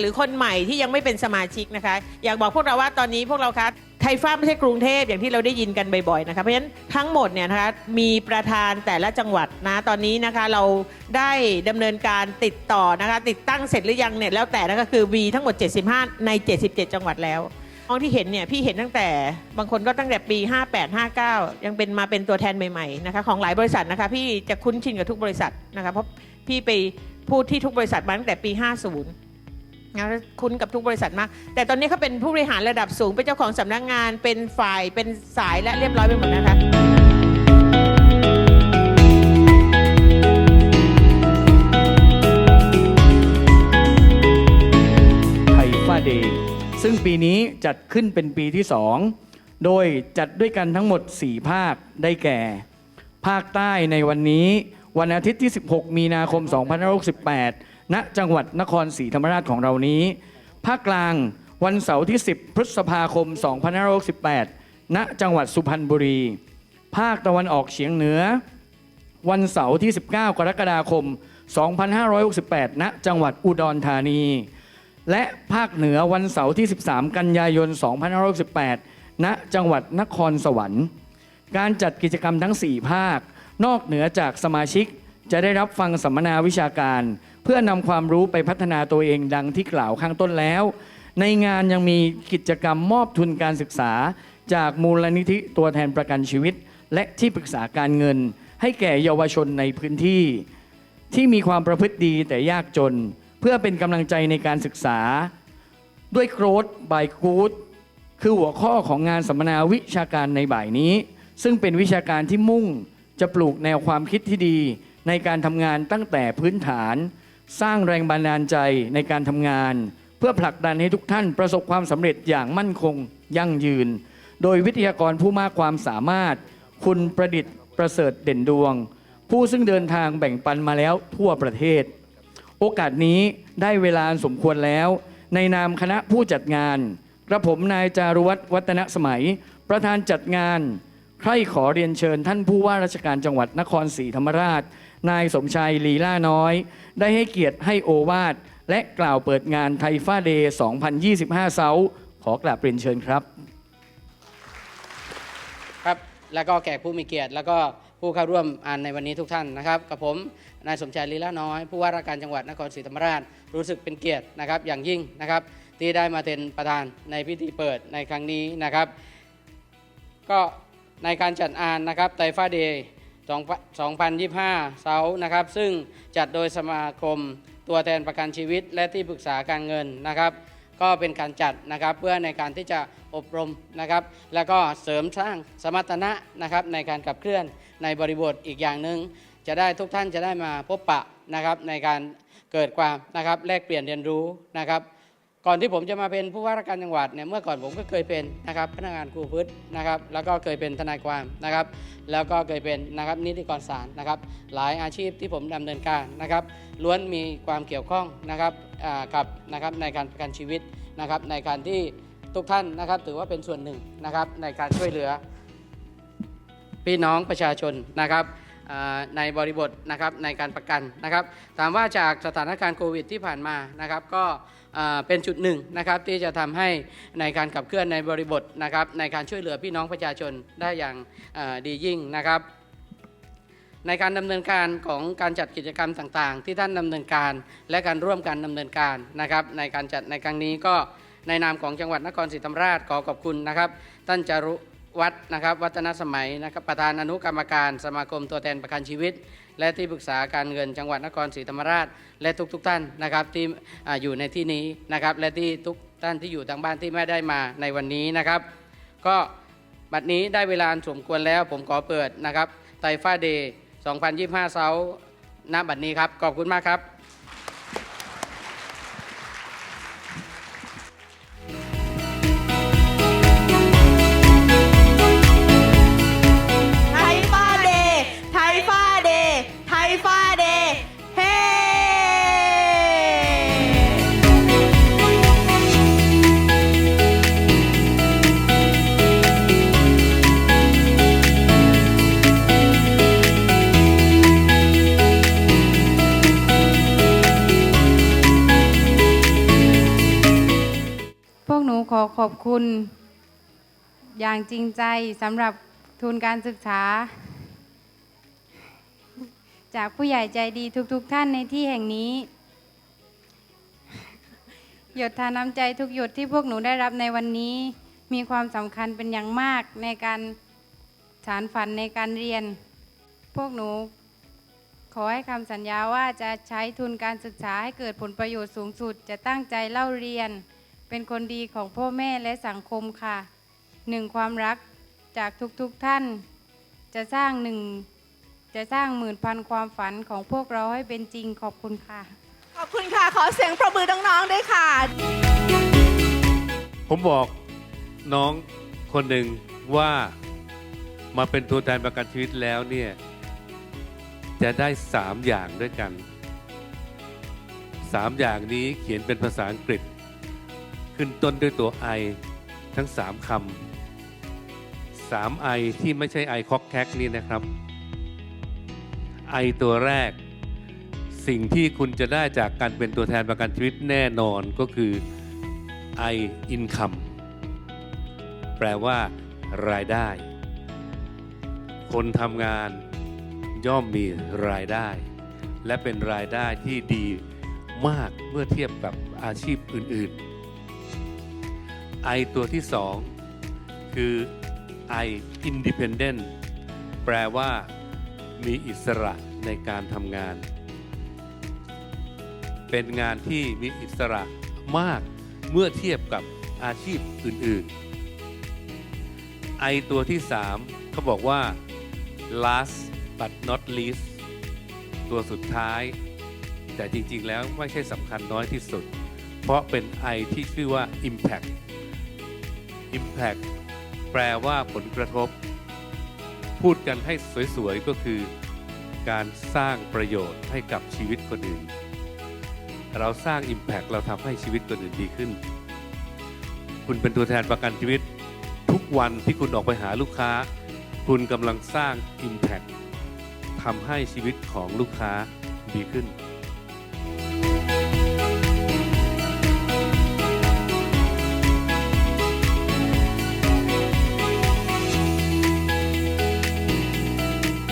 หรือคนใหม่ที่ยังไม่เป็นสมาชิกนะคะ อยากบอกพวกเราว่าตอนนี้พวกเราคะไทยฟ้าไม่ใช่กรุงเทพอย่างที่เราได้ยินกันบ่อยๆนะคะเพราะฉะนั้นทั้งหมดเนี่ยนะคะมีประธานแต่ละจังหวัดนะตอนนี้นะคะเราได้ดำเนินการติดต่อนะคะติดตั้งเสร็จหรือยังเนี่ยแล้วแต่นะคะคือ V ทั้งหมด 75 ใน 77 จังหวัดแล้วน้องที่เห็นเนี่ยพี่เห็นตั้งแต่บางคนก็ตั้งแต่ปี 58 59 ยังเป็นมาเป็นตัวแทนใหม่ๆนะคะของหลายบริษัทนะคะพี่จะคุ้นชินกับทุกบริษัทนะคะเพราะพี่ไปพูดที่ทุกบริษัทมาตั้งแต่ปี 50 นะคุ้นกับทุกบริษัทมาก แต่ตอนนี้เขาเป็นผู้บริหารระดับสูง เป็นเจ้าของสำนักงงาน เป็นฝ่าย เป็นสายและเรียบร้อยไปหมดนะคะไทยฟ้าเดย์ซึ่งปีนี้จัดขึ้นเป็นปีที่ 2 โดยจัดด้วยกันทั้งหมด 4 ภาคได้แก่ ภาคใต้ในวันนี้ วันอาทิตย์ที่ 16 มีนาคม 2568 ณจังหวัดนครศรีธรรมราชของเรานี้ ภาคกลางวันเสาร์ที่ 10 พฤษภาคม 2568 ณ จังหวัดสุพรรณบุรี ภาคตะวันออกเฉียงเหนือ วันเสาร์ที่ 19 กรกฎาคม 2568 ณ จังหวัดอุดรธานี และภาคเหนือวันเสาร์ที่ 13 กันยายน 2568 ณ จังหวัดนครสวรรค์ การจัดกิจกรรมทั้ง 4 ภาค นอกเหนือจากสมาชิกจะได้รับฟังสัมมนาวิชาการ เพื่อนำความรู้ไปพัฒนาตัวเองดังที่กล่าวข้างต้นแล้ว ในงานยังมีกิจกรรมมอบทุนการศึกษา จากมูลนิธิตัวแทนประกันชีวิต และที่ปรึกษาการเงิน ให้แก่เยาวชนในพื้นที่ ที่มีความประพฤติดีแต่ยากจน เพื่อเป็นกำลังใจในการศึกษา ด้วย Growth by Good คือหัวข้อของงานสัมมนาวิชาการในบ่ายนี้ ซึ่งเป็นวิชาการที่มุ่งจะปลูกแนวความคิดที่ดี ในการทำงานตั้งแต่พื้นฐาน สร้างแรงบันดาลใจในการทำงาน เพื่อผลักดันให้ทุกท่านประสบความสำเร็จอย่างมั่นคงยั่งยืน โดยวิทยากรผู้มากความสามารถ คุณประดิษฐ์ประเสริฐเด่นดวง ผู้ซึ่งเดินทางแบ่งปันมาแล้วทั่วประเทศ โอกาสนี้ได้เวลาสมควรแล้ว ในนามคณะผู้จัดงานกระผมนายจารุวัฒน์วัฒนสมัย ประธานจัดงาน ใครขอเรียนเชิญท่านผู้ว่าราชการจังหวัดนครศรีธรรมราช นายสมชายลีล่าน้อย ได้ให้เกียรติให้โอวาทและกล่าวเปิดงานไทฟ้าเดย์ 2025 เซาขอกราบเรียนเชิญครับ ครับ แล้วก็แขกผู้มีเกียรติแล้วก็ผู้เข้าร่วมอ่านในวันนี้ทุกท่านนะครับกับผมนายสมชายลีลาน้อย ผู้ว่าราชการจังหวัดนครศรีธรรมราชรู้สึกเป็นเกียรตินะครับ อย่างยิ่งนะครับ ที่ได้มาเป็นประธานในพิธีเปิดในครั้งนี้นะครับ ก็ในการจัดอ่านนะครับไตฟ้าเดย์ 2025 เซานะครับ ซึ่งจัดโดยสมาคมตัวแทนประกันชีวิต และที่ปรึกษาการเงินนะครับ ก็เป็นการจัดนะครับเพื่อในการที่จะอบรมนะครับ แล้วก็เสริมสร้างสมรรถนะนะครับในการขับเคลื่อนในบริบทอีกอย่างหนึ่งจะได้ทุกท่านจะได้มาพบปะนะครับในการเกิดความนะครับแลกเปลี่ยนเรียนรู้นะครับ ก่อนที่ผมจะมาเป็นผู้ว่าราชการจังหวัดเนี่ยเมื่อก่อนผมก็เคยเป็นนะครับพนักงานครูพืชนะครับ แล้วก็เคยเป็นทนายความนะครับ แล้วก็เคยเป็นนะครับนิติกรศาลนะครับ หลายอาชีพที่ผมดำเนินการนะครับ ล้วนมีความเกี่ยวข้องนะครับกับนะครับในการประกันชีวิตนะครับ ในการที่ทุกท่านนะครับ ถือว่าเป็นส่วนหนึ่งนะครับในการช่วยเหลือ พี่น้องประชาชนนะครับในบริบทนะครับในการประกันนะครับ ถามว่าจากสถานการณ์โควิดที่ผ่านมานะครับ ก็ เป็นจุดหนึ่งนะครับที่จะทำให้ในการขับเคลื่อนในบริบทนะครับในการช่วยเหลือพี่น้องประชาชนได้อย่างดียิ่งนะครับในการดำเนินการของการจัดกิจกรรมต่างๆ ที่ท่านดำเนินการและการร่วมกันดำเนินการนะครับ ในการจัดในครั้งนี้ก็ในนามของจังหวัดนครศรีธรรมราชขอขอบคุณนะครับ ท่านจารุวัฒนะครับ วัฒนสมัยนะครับประธานอนุกรรมการสมาคมตัวแทนประกันชีวิต และที่ปรึกษาการเงินจังหวัดนครศรีธรรมราช และทุกๆท่านนะครับที่อ่อยู่ในที่นี้นะครับและที่ทุกท่านที่อยู่ทางบ้านที่ไม่ได้มาในวันนี้นะครับ ก็บัดนี้ได้เวลาสมควรแล้วผมขอเปิดนะครับไตฟ้าเดย์2025เซาร์ณบัดนี้ครับขอบคุณมากครับ ขอบคุณอย่างจริงใจสำหรับทุนการศึกษา จากผู้ใหญ่ใจดีทุกๆทท่านในที่แห่งนี้ หยดทานน้ำใจทุกหยดที่พวกหนูได้รับในวันนี้ มีความสำคัญเป็นอย่างมากในการสารฝันในการเรียน พวกหนูขอให้คำสัญญาว่าจะใช้ทุนการศึกษาให้เกิดผลประโยชน์สูงสุด จะตั้งใจเล่าเรียน เป็นคนดีของพ่อแม่และสังคมค่ะหนึ่งความรักจากทุกๆทท่าน จะสร้างหนึ่งจะสร้างหมื่นพันความฝันของพวกเราให้เป็นจริงขอบคุณค่ะ ขอบคุณค่ะ ขอเสียงประมือน้องๆด้วยค่ะ ผมบอกน้องคนหนึ่งว่ามาเป็นตัวแทนประกันชีวิตแล้วเนี่ย จะได้สามอย่างด้วยกันสามอย่างนี้เขียนเป็นภาษาอังกฤษ ขึ้นต้นด้วยตัว I ทั้งสามคำสาม I ที่ไม่ใช่ไอคอกแคกนี่นะครับ I ตัวแรก สิ่งที่คุณจะได้จากการเป็นตัวแทนประกันชีวิตแน่นอนก็คือ I income แปลว่ารายได้ คนทำงานย่อมมีรายได้ และเป็นรายได้ที่ดีมากเมื่อเทียบกับอาชีพอื่น ๆ I ตัวที่สองคือ I independent แปลว่ามีอิสระในการทำงาน เป็นงานที่มีอิสระมากเมื่อเทียบกับอาชีพอื่นๆ ไอตัวที่3เขาบอกว่า last but not least ตัวสุดท้าย แต่จริงๆแล้วไม่ใช่สำคัญน้อยที่สุด เพราะเป็นไอที่ชื่อว่า impact impact แปลว่าผลกระทบ พูดกันให้สวยๆ ก็คือ การสร้างประโยชน์ให้กับชีวิตคนอื่น เราสร้าง Impact เราทำให้ชีวิตคนอื่นดีขึ้น คุณเป็นตัวแทนประกันชีวิต ทุกวันที่คุณออกไปหาลูกค้า คุณกำลังสร้าง Impact ทำให้ชีวิตของลูกค้าดีขึ้น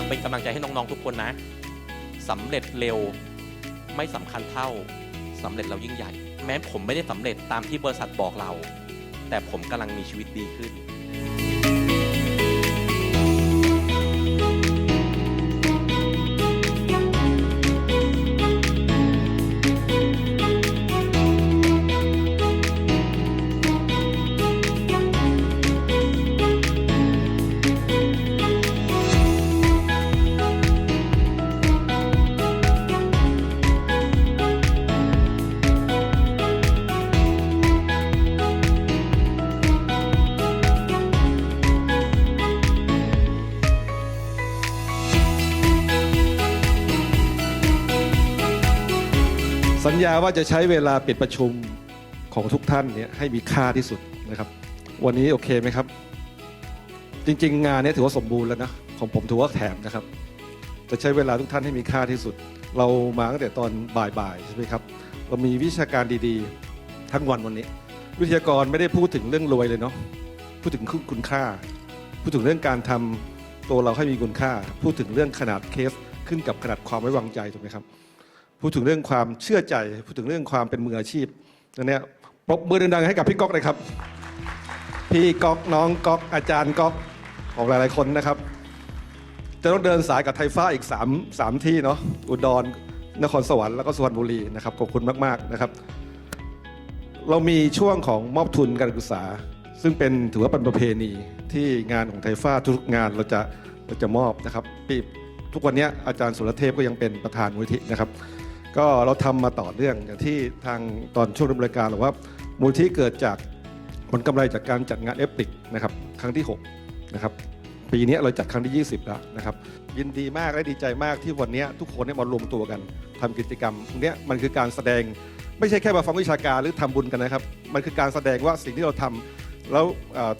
ากเป็นกำลังใจให้น้องๆทุกคนนะสำเร็จเร็วไม่สำคัญเท่าสำเร็จเรายิ่งใหญ่ แม้ผมไม่ได้สำเร็จตามที่บริษัทบอกเรา แต่ผมกำลังมีชีวิตดีขึ้น ว่าจะใช้เวลาปิดประชุมของทุกท่านเนี่ยให้มีค่าที่สุดนะครับ วันนี้โอเคไหมครับ จริง ๆ งานนี้ถือว่าสมบูรณ์แล้วนะของผมถือว่าแถมนะครับ จะใช้เวลาทุกท่านให้มีค่าที่สุด เรามาตั้งแต่ตอนบ่ายๆใช่ไหมครับเรามีวิชาการดีๆ ทั้งวันวันนี้ วิทยากรไม่ได้พูดถึงเรื่องรวยเลยเนาะพูดถึงคุณค่า พูดถึงเรื่องการทำตัวเราให้มีคุณค่า พูดถึงเรื่องขนาดเคสขึ้นกับขนาดความไว้วางใจถูกไหมครับ พูดถึงเรื่องความเชื่อใจ พูดถึงเรื่องความเป็นมืออาชีพอันนี้ปรบมือดังๆให้กับพี่ก๊อกเลยครับ พี่ก๊อกน้องก๊อกอาจารย์ก๊อกของหลายๆคนนะครับ จะต้องเดินสายกับไทยฟ้าอีก3 3ที่เนาะอุดรนครสวรรค์แล้วก็สุพรรณบุรีนะครับขอบคุณมากๆนะครับ เรามีช่วงของมอบทุนการศึกษา ซึ่งเป็นถือว่าเป็นประเพณีที่งานของไทยฟ้าทุกงานเราจะเราจะมอบนะครับปีทุกวันนี้อาจารย์สุรเทพก็ยังเป็นประธานมูลนิธินะครับ ก็เราทำมาต่อเนื่องอย่างที่ทางตอนช่วงดำเนินการหรือว่ามูลที่เกิดจากผลกำไรจากการจัดงานเอฟติกนะครับครั้งที่6นะครับปีนี้เราจัดครั้งที่ 20 แล้วนะครับยินดีมากและดีใจมากที่วันนี้ทุกคนได้มารวมตัวกันทำกิจกรรมตรงเนี้ยมันคือการแสดงไม่ใช่แค่มาฟังวิชาการหรือทำบุญกันนะครับ มันคือการแสดงว่าสิ่งที่เราทำแล้ว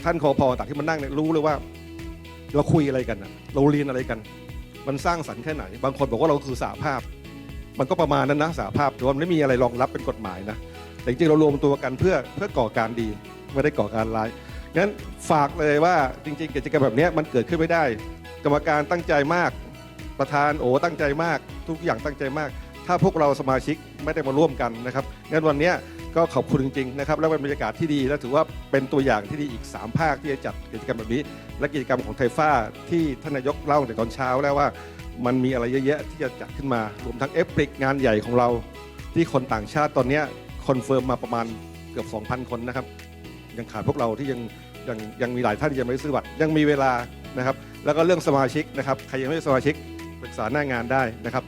ท่านคอพอต่างที่มานั่งเนี่ยรู้เลยว่า เราคุยอะไรกันเราเรียนอะไรกัน มันสร้างสรรค์แค่ไหน บางคนบอกว่าเราคือสาภาพ มันก็ประมาณนั้นนะสาภาพแต่ว่ามันไม่มีอะไรรองรับเป็นกฎหมายนะแต่จริงๆเรารวมตัวกันเพื่อเพื่อก่อการดีไม่ได้ก่อการร้ายงั้นฝากเลยว่าจริงๆกิจกรรมแบบนี้มันเกิดขึ้นไม่ได้ กรรมการตั้งใจมาก ประธานโอ้ตั้งใจมาก ทุกอย่างตั้งใจมาก ถ้าพวกเราสมาชิกไม่ได้มาร่วมกันนะครับงั้นวันนี้ก็ขอบคุณจริงๆนะครับแล้วเป็นบรรยากาศที่ดี และถือว่าเป็นตัวอย่างที่ดีอีก 3 ภาคที่จะจัดกิจกรรมแบบนี้ และกิจกรรมของไทฟ้าที่ท่านนายกเล่าในตอนเช้าแล้วว่า มันมีอะไรเยอะแยะที่จะจัดขึ้นมารวมทั้งเอฟริกงานใหญ่ของเรา ที่คนต่างชาติตอนนี้คอนเฟิร์มมาประมาณเกือบ 2,000 คนนะครับ ยังขาดพวกเราที่ยังยังยังมีหลายท่านที่ยังไม่ได้ซื้อบัตรยังมีเวลานะครับ แล้วก็เรื่องสมาชิกนะครับใครยังไม่เป็นสมาชิกปรึกษาหน้างานได้นะครับ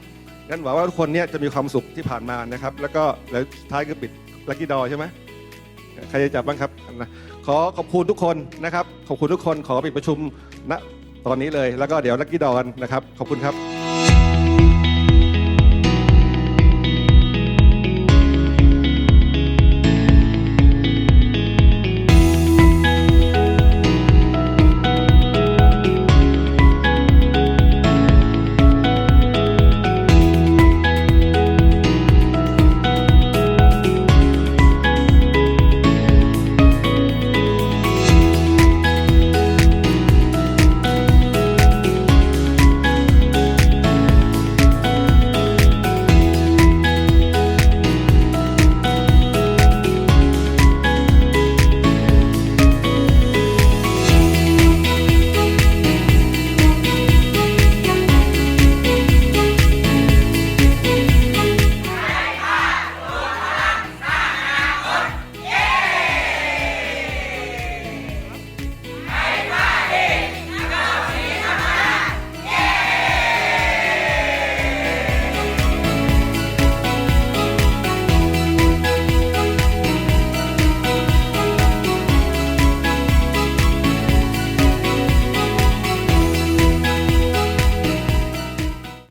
งั้นหวังว่าทุกคนเนี่ยจะมีความสุขที่ผ่านมานะครับ แล้วก็แล้วท้ายคือปิดลักกี้ดอใช่ไหมใครจะจับบ้างครับนะขอขอบคุณทุกคนนะครับ ขอบคุณทุกคนขอปิดประชุมณ ตอนนี้เลยแล้วก็เดี๋ยวลักกี้ดอกันนะครับขอบคุณครับ